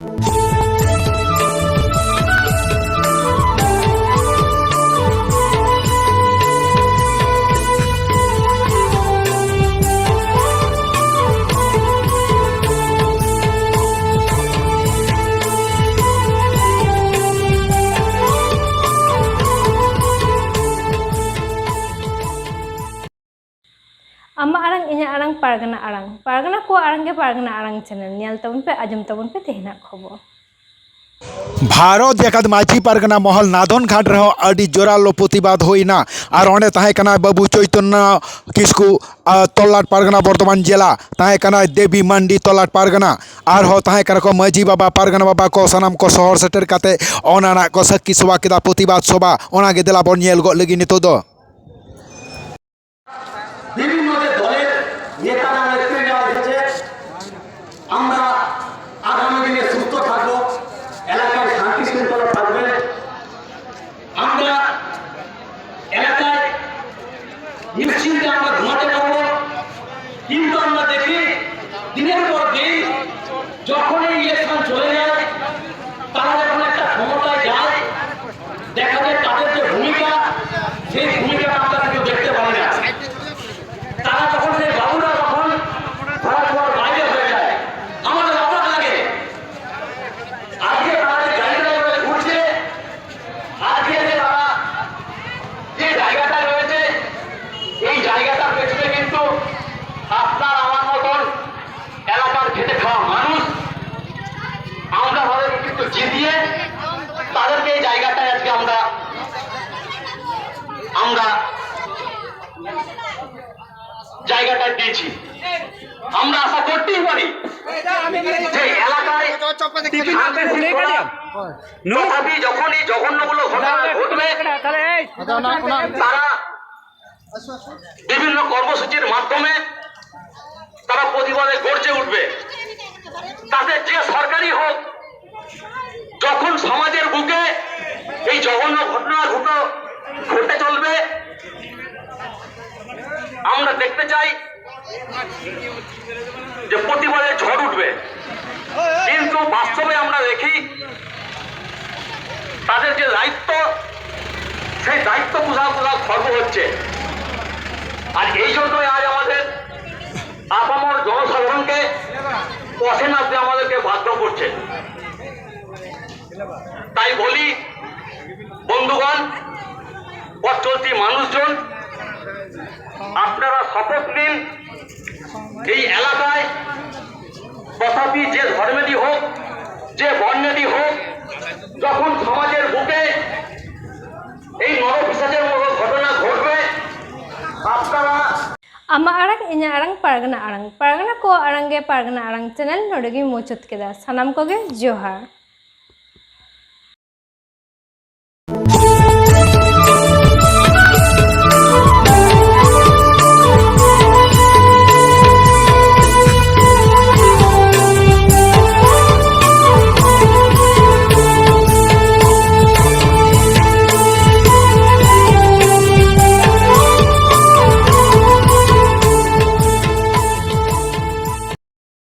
you ᱤᱧᱟᱹᱜ ᱟᱲᱟᱝ ᱯᱟᱨᱜᱟᱱᱟ ᱟᱲᱟᱝ ᱯᱟᱨᱜᱟᱱᱟ ᱠᱚ ᱟᱲᱟᱝ ᱜᱮ ᱯᱟᱨᱜᱟᱱᱟ ᱟᱲᱟᱝ ᱪᱮᱱᱮᱞ ᱧᱮᱞ ᱛᱟᱵᱚᱱ ᱯᱮ ᱟᱸᱡᱚᱢ ᱛᱟᱵᱚᱱ ᱯᱮ ᱛᱮᱦᱮᱧᱟᱜ ᱠᱷᱚᱵᱚᱨ ᱵᱷᱟᱨᱚᱛ ᱡᱟᱠᱟᱛ ᱢᱟᱹᱡᱷᱤ ᱯᱟᱨᱜᱟᱱᱟ ᱢᱚᱦᱚᱞ ᱱᱟᱫᱚᱱ ᱜᱷᱟᱴ ᱨᱮᱦᱚᱸ ᱟᱹᱰᱤ ᱡᱳᱨᱟᱞᱳ ᱯᱨᱚᱛᱤᱵᱟᱫ ᱦᱩᱭᱱᱟ ᱟᱨ ᱚᱸᱰᱮ ᱛᱟᱦᱮᱸ ᱠᱟᱱᱟ ᱵᱟᱹᱵᱩ ᱪᱳᱭᱛᱚᱱᱱᱚ ᱠᱤᱥᱠᱩ ᱛᱚᱞᱟᱴ ᱯᱟᱨᱜᱟᱱᱟ ᱵᱚᱨᱫᱷᱚᱢᱟᱱ ᱡᱮᱞᱟ ᱛᱟᱦᱮᱸ ᱠᱟᱱᱟ ᱫᱮᱵᱤ ᱢᱟᱱᱰᱤ ᱛᱚᱞᱟᱴ ᱯᱟᱨᱜᱟᱱᱟ ᱟᱨᱦᱚᱸ ᱛᱟᱦᱮᱸ ᱠᱟᱱᱟ ᱠᱚ ᱢᱟᱹᱡᱷᱤ ᱵᱟᱵᱟ ᱯᱟᱨᱜᱟᱱᱟ ᱵᱟᱵᱟ ᱠᱚ ᱥᱟᱱᱟᱢ ᱠᱚ ᱥᱚᱦᱚᱨ ᱥᱮᱴᱮᱨ ᱠᱟᱛᱮ ᱚᱱᱟ ᱨᱮᱱᱟᱜ ᱠᱚ ᱥᱟᱹᱠᱷᱤ ᱥᱚᱵᱷᱟ ᱠᱮᱫᱟ ᱯᱨᱚᱛᱤᱵᱟᱫ ᱥᱚᱵᱷᱟ ᱚᱱᱟ ᱜᱮ ᱫᱮᱞᱟ ᱵᱚᱱ ᱧᱮᱞ ᱜᱚᱫ ᱞᱟᱹᱜᱤᱫ ᱱᱤᱛᱚᱜ ᱫᱚ শান্তি শৃঙ্খলা থাকবে আমরা এলাকায় নিশ্চিন্তে আমরা ঘুমাতে পারব কিন্তু আমরা দেখি দিনের পর দিন যখন এই ইলেকশন চলে যায় তারা যখন একটা ক্ষমতায় যায় দেখা যায় তাদের যে ভূমিকা সেই ভূমিকাটা আমরা কেউ দেখতে পাই না তারা যখন সেই বাবুরা যখন ভারতবর্ষ বাইরে হয়ে যায় আমাদের অবাক লাগে আজকে তারা যে গাড়িটা করে ঘুরছে আজকে যে তারা যে জায়গাটা রয়েছে এই জায়গাটার পেছনে কিন্তু আপনার আমার মতন এলাকার খেটে খাওয়া মানুষ আমরা তাদেরকে কিন্তু জিতিয়ে তাদেরকে এই জায়গাটায় আজকে আমরা আমরা জায়গাটা দিয়েছি। আমরা আশা করতেই পারি যে এলাকায় তথাপি যখনই জঘন্যগুলো ঘটনা ঘটবে তারা বিভিন্ন কর্মসূচির মাধ্যমে তারা প্রতিবাদে গর্জে উঠবে। তাদের যে সরকারি হোক যখন সমাজের বুকে এই জঘন্য ঘটনা ঘটো ঘটে চলবে। আমরা দেখতে চাই যে প্রতিবারে ঝড় উঠবে। কিন্তু বাস্তবে আমরা দেখি তাদের যে দায়িত্ব, সেই দায়িত্ব কোথাও কোথাও খর্ব হচ্ছে। আর এই জন্যই আজ আমাদের আপামর জনসাধারণকে পথে নামতে আমাদেরকে বাধ্য করছে। তাই বলি, বন্ধুগণ অর্থনীতি মানুষজন আপনারা শপথ নিন এই এলাকায়। তথাপি যে ধর্মেরই হোক, যে বর্ণেরই হোক, যখন সমাজের বুকে এই নরপিসাজের মতো ঘটনা ঘটবে, আপনারা ಅಮ್ಮ ಅರಂಗ್ ಇನ್ನ ಅರಂಗ್ ಪರಗನ কো ಪರಗನ ಕೋ ಅರಂಗೆ চ্যানেল ಅರಂಗ್ ಚಾನಲ್ কেদা ಮುಚ್ಚುತ್ತದ ಸನಮ್ಕೋಗೆ ಜೋಹಾರ್